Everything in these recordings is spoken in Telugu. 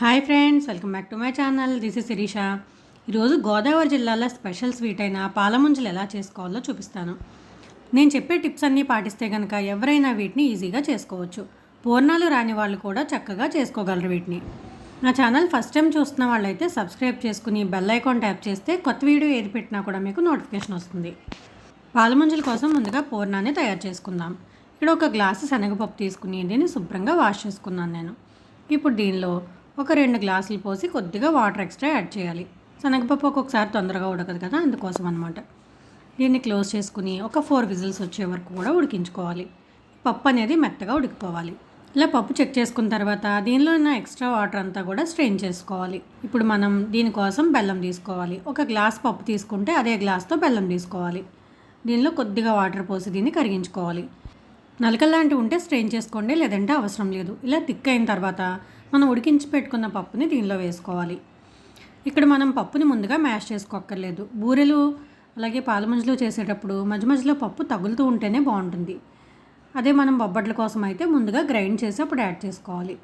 Hi friends welcome back to my channel. This is Shirisha. ఈరోజు గోదావరి జిల్లాలో స్పెషల్ స్వీట్ అయిన పాలముంజలు ఎలా చేసుకోవాలో చూపిస్తాను. నేను చెప్పే టిప్స్ అన్నీ పాటిస్తే కనుక ఎవరైనా వీటిని ఈజీగా చేసుకోవచ్చు. పూర్ణాలు రాని వాళ్ళు కూడా చక్కగా చేసుకోగలరు వీటిని. నా ఛానల్ ఫస్ట్ టైం చూస్తున్న వాళ్ళైతే సబ్స్క్రైబ్ చేసుకుని బెల్ ఐకాన్ ట్యాప్ చేస్తే కొత్త వీడియో ఏది పెట్టినా కూడా మీకు నోటిఫికేషన్ వస్తుంది. పాలముంజల కోసం ముందుగా పూర్ణాన్ని తయారు చేసుకుందాం. ఇక్కడ ఒక గ్లాసు శనగపప్పు తీసుకుని దీన్ని శుభ్రంగా వాష్ చేసుకున్నాను నేను. ఇప్పుడు దీనిలో ఒక రెండు గ్లాసులు పోసి కొద్దిగా వాటర్ ఎక్స్ట్రా యాడ్ చేయాలి. శనగపప్పు ఒక్కొక్కసారి తొందరగా ఉడకదు కదా అందుకోసం అనమాట దీన్ని క్లోజ్ చేసుకుని ఒక ఫోర్ విజిల్స్ వచ్చే వరకు కూడా ఉడికించుకోవాలి. పప్పు అనేది మెత్తగా ఉడికిపోవాలి. ఇలా పప్పు చెక్ చేసుకున్న తర్వాత దీనిలో ఉన్న ఎక్స్ట్రా వాటర్ అంతా కూడా స్ట్రెయిన్ చేసుకోవాలి. ఇప్పుడు మనం దీనికోసం బెల్లం తీసుకోవాలి. ఒక గ్లాస్ పప్పు తీసుకుంటే అదే గ్లాస్తో బెల్లం తీసుకోవాలి. దీనిలో కొద్దిగా వాటర్ పోసి దీన్ని కరిగించుకోవాలి. నలక లాంటివి ఉంటే స్ట్రెయిన్ చేసుకోండి లేదంటే అవసరం లేదు. ఇలా థిక్ అయిన తర్వాత మనం ఉడికించి పెట్టుకున్న పప్పుని దీనిలో వేసుకోవాలి. ఇక్కడ మనం పప్పుని ముందుగా మ్యాష్ చేసుకోక్కర్లేదు. బూరెలు అలాగే పాలముంజలు చేసేటప్పుడు మధ్య మధ్యలో పప్పు తగులుతూ ఉంటేనే బాగుంటుంది. అదే మనం బొబ్బట్ల కోసం అయితే ముందుగా గ్రైండ్ చేసి అప్పుడు యాడ్ చేసుకోవాలి.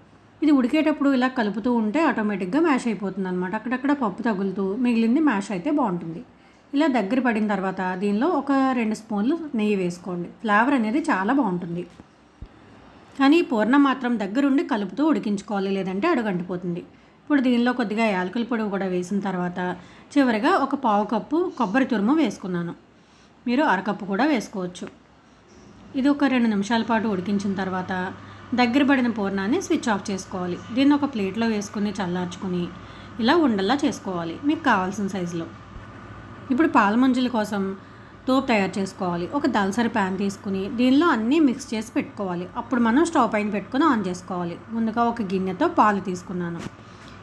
ఇది ఉడికేటప్పుడు ఇలా కలుపుతూ ఉంటే ఆటోమేటిక్గా మ్యాష్ అయిపోతుంది అనమాట అక్కడక్కడ పప్పు తగులుతూ మిగిలింది మ్యాష్ అయితే బాగుంటుంది. ఇలా దగ్గర పడిన తర్వాత దీనిలో ఒక రెండు స్పూన్లు నెయ్యి వేసుకోండి. ఫ్లేవర్ అనేది చాలా బాగుంటుంది. కానీ పూర్ణం మాత్రం దగ్గరుండి కలుపుతూ ఉడికించుకోవాలి లేదంటే అడుగంటిపోతుంది. ఇప్పుడు దీనిలో కొద్దిగా యాలకుల పొడి కూడా వేసిన తర్వాత చివరిగా ఒక పావు కప్పు కొబ్బరి తురుము వేసుకున్నాను. మీరు అరకప్పు కూడా వేసుకోవచ్చు. ఇది ఒక రెండు నిమిషాల పాటు ఉడికించిన తర్వాత దగ్గర పడిన పూర్ణాన్ని స్విచ్ ఆఫ్ చేసుకోవాలి. దీన్ని ఒక ప్లేట్లో వేసుకుని చల్లార్చుకుని ఇలా ఉండల్లా చేసుకోవాలి. మీకు కావాల్సిన సైజులో. ఇప్పుడు పాల మంజుల కోసం తోపు తయారు చేసుకోవాలి. ఒక దల్సరి ప్యాన్ తీసుకుని దీనిలో అన్నీ మిక్స్ చేసి పెట్టుకోవాలి. అప్పుడు మనం స్టవ్ పైన పెట్టుకుని ఆన్ చేసుకోవాలి. ముందుగా ఒక గిన్నెతో పాలు తీసుకున్నాను.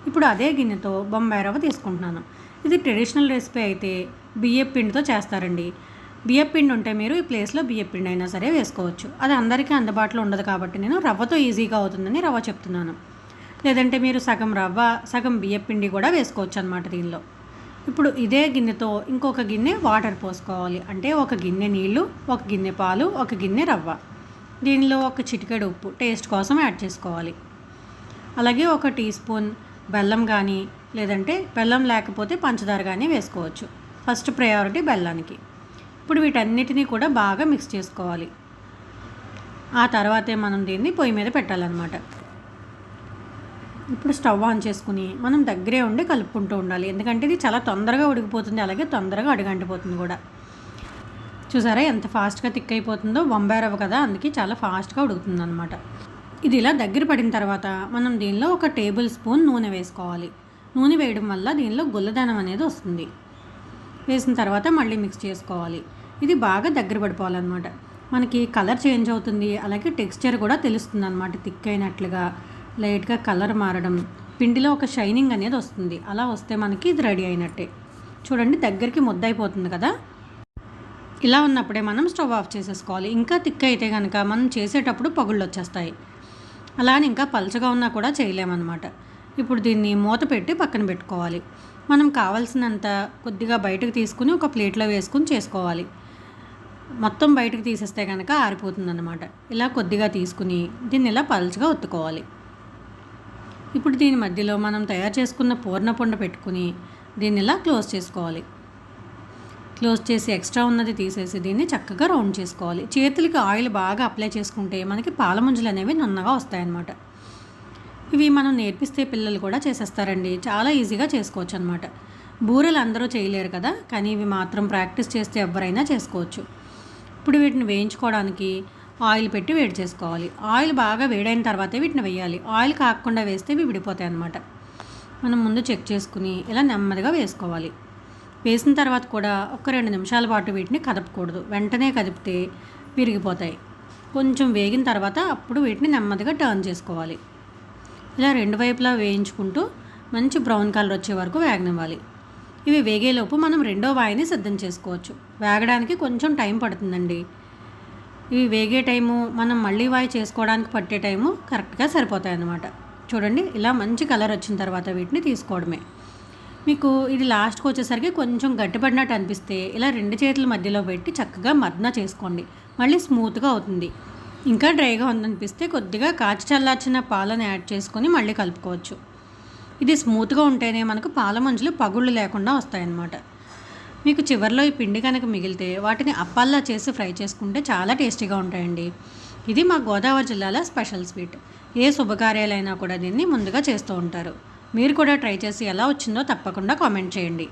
ఇప్పుడు అదే గిన్నెతో బొంబాయి రవ్వ తీసుకుంటున్నాను. ఇది ట్రెడిషనల్ రెసిపీ అయితే బియ్యపు పిండితో చేస్తారండి. బియ్యపు పిండి ఉంటే మీరు ఈ ప్లేస్లో బియ్యపు పిండి అయినా సరే వేసుకోవచ్చు. అది అందరికీ అందుబాటులో ఉండదు కాబట్టి నేను రవ్వతో ఈజీగా అవుతుందని రవ్వ చెప్తున్నాను. లేదంటే మీరు సగం రవ్వ సగం బియ్యపు పిండి కూడా వేసుకోవచ్చు అనమాట దీనిలో. ఇప్పుడు ఇదే గిన్నెతో ఇంకొక గిన్నె వాటర్ పోసుకోవాలి. అంటే ఒక గిన్నె నీళ్ళు ఒక గిన్నె పాలు ఒక గిన్నె రవ్వ. దీనిలో ఒక చిటికెడు ఉప్పు టేస్ట్ కోసం యాడ్ చేసుకోవాలి. అలాగే ఒక టీ స్పూన్ బెల్లం కానీ లేదంటే బెల్లం లేకపోతే పంచదార కానీ వేసుకోవచ్చు. ఫస్ట్ ప్రయారిటీ బెల్లానికి. ఇప్పుడు వీటన్నిటినీ కూడా బాగా మిక్స్ చేసుకోవాలి. ఆ తర్వాతే మనం దీన్ని పొయ్యి మీద పెట్టాలన్నమాట. ఇప్పుడు స్టవ్ ఆన్ చేసుకుని మనం దగ్గరే ఉండి కలుపుకుంటూ ఉండాలి. ఎందుకంటే ఇది చాలా తొందరగా ఉడికిపోతుంది. అలాగే తొందరగా అడుగంటిపోతుంది కూడా. చూసారా ఎంత ఫాస్ట్గా థిక్ అయిపోతుందో బొంబాయి కదా? అందుకే చాలా ఫాస్ట్గా ఉడుకుతుంది అనమాట ఇది ఇలా దగ్గర పడిన తర్వాత మనం దీనిలో ఒక టేబుల్ స్పూన్ నూనె వేసుకోవాలి. నూనె వేయడం వల్ల దీనిలో గుల్లదనం అనేది వస్తుంది. వేసిన తర్వాత మళ్ళీ మిక్స్ చేసుకోవాలి. ఇది బాగా దగ్గర పడిపోవాలన్నమాట. మనకి కలర్ చేంజ్ అవుతుంది. అలాగే టెక్స్చర్ కూడా తెలుస్తుంది అనమాట థిక్ అయినట్లుగా లైట్గా కలర్ మారడం పిండిలో ఒక షైనింగ్ అనేది వస్తుంది. అలా వస్తే మనకి ఇది రెడీ అయినట్టే. చూడండి దగ్గరికి ముద్ద అయిపోతుంది కదా? ఇలా ఉన్నప్పుడే మనం స్టవ్ ఆఫ్ చేసేసుకోవాలి. ఇంకా థిక్ అయితే కనుక మనం చేసేటప్పుడు పగుళ్ళు వచ్చేస్తాయి. అలా అని ఇంకా పలచగా ఉన్నా కూడా చేయలేమన్నమాట. ఇప్పుడు దీన్ని మూత పెట్టి పక్కన పెట్టుకోవాలి. మనం కావాల్సినంత కొద్దిగా బయటకు తీసుకుని ఒక ప్లేట్లో వేసుకుని చేసుకోవాలి. మొత్తం బయటకు తీసేస్తే కనుక ఆరిపోతుందన్నమాట. ఇలా కొద్దిగా తీసుకుని దీన్ని ఇలా పలుచగా ఒత్తుకోవాలి. ఇప్పుడు దీని మధ్యలో మనం తయారు చేసుకున్న పూర్ణపుండ పెట్టుకుని దీన్ని ఇలా క్లోజ్ చేసుకోవాలి. క్లోజ్ చేసి ఎక్స్ట్రా ఉన్నది తీసేసి దీన్ని చక్కగా రౌండ్ చేసుకోవాలి. చేతులకి ఆయిల్ బాగా అప్లై చేసుకుంటే మనకి పాలముంజలు అనేవి నున్నగా వస్తాయన్నమాట. ఇవి మనం నేర్పిస్తే పిల్లలు కూడా చేసేస్తారండి. చాలా ఈజీగా చేసుకోవచ్చు అనమాట బూరెలు అందరూ చేయలేరు కదా కానీ ఇవి మాత్రం ప్రాక్టీస్ చేస్తే ఎవరైనా చేసుకోవచ్చు. ఇప్పుడు వీటిని వేయించుకోవడానికి ఆయిల్ పెట్టి వేడి చేసుకోవాలి. ఆయిల్ బాగా వేడైన తర్వాతే వీటిని వేయాలి. ఆయిల్ కాకుండా వేస్తే ఇవి విడిపోతాయి అన్నమాట. మనం ముందు చెక్ చేసుకుని ఇలా నెమ్మదిగా వేసుకోవాలి. వేసిన తర్వాత కూడా ఒక రెండు నిమిషాల పాటు వీటిని కదపకూడదు. వెంటనే కదిపితే విరిగిపోతాయి. కొంచెం వేగిన తర్వాత అప్పుడు వీటిని నెమ్మదిగా టర్న్ చేసుకోవాలి. ఇలా రెండు వైపులా వేయించుకుంటూ మంచి బ్రౌన్ కలర్ వచ్చే వరకు వేగనివ్వాలి. ఇవి వేగేలోపు మనం రెండో వాయిని సిద్ధం చేసుకోవచ్చు. వేగడానికి కొంచెం టైం పడుతుందండి. ఇవి వేగే టైము మనం మళ్ళీ వాయి చేసుకోవడానికి పట్టే టైము కరెక్ట్గా సరిపోతాయి అన్నమాట చూడండి ఇలా మంచి కలర్ వచ్చిన తర్వాత వీటిని తీసుకోవడమే. మీకు ఇది లాస్ట్కి వచ్చేసరికి కొంచెం గట్టిపడినట్టు అనిపిస్తే ఇలా రెండు చేతుల మధ్యలో పెట్టి చక్కగా మర్దన చేసుకోండి. మళ్ళీ స్మూత్గా అవుతుంది. ఇంకా డ్రైగా ఉందనిపిస్తే కొద్దిగా కాచి చల్లార్చిన పాలను యాడ్ చేసుకొని మళ్ళీ కలుపుకోవచ్చు. ఇది స్మూత్గా ఉంటేనే మనకు పాల మంచులు పగుళ్ళు లేకుండా వస్తాయన్నమాట. మీకు చివరిలో ఈ పిండి కనుక మిగిలితే వాటిని అప్పాల్లా చేసి ఫ్రై చేసుకుంటే చాలా టేస్టీగా ఉంటాయండి. ఇది మా గోదావరి జిల్లాలో స్పెషల్ స్వీట్. ఏ శుభకార్యాలైనా కూడా దీన్ని ముందుగా చేస్తూ ఉంటారు. మీరు కూడా ట్రై చేసి ఎలా వచ్చిందో తప్పకుండా కామెంట్ చేయండి.